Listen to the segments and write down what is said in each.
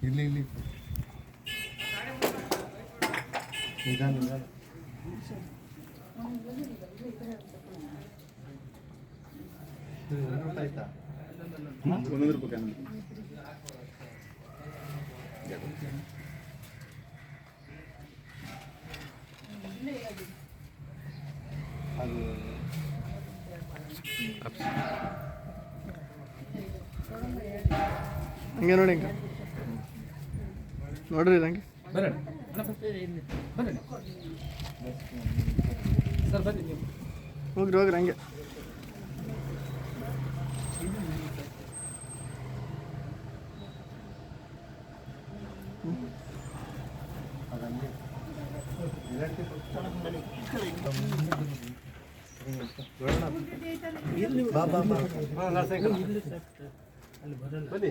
ಇಲ್ಲಿ ಇಲ್ಲಿ ನಿಧಾನ ನಿಧಾನ ಆಯ್ತಾ ರೂಪಾಯಿ ಅದು ಹಂಗೆ ನೋಡಿ ಹಂಗೆ ನೋಡ್ರಿ ಹಂಗೆ ಹೋಗ್ರಿ ಹೋಗ್ರಿ ಹಂಗೆ ಬಾ ಬಾ ಬಾ ಬಾ ಬಾ ಬನ್ನಿ.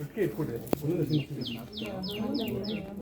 어떻게 예쁘대?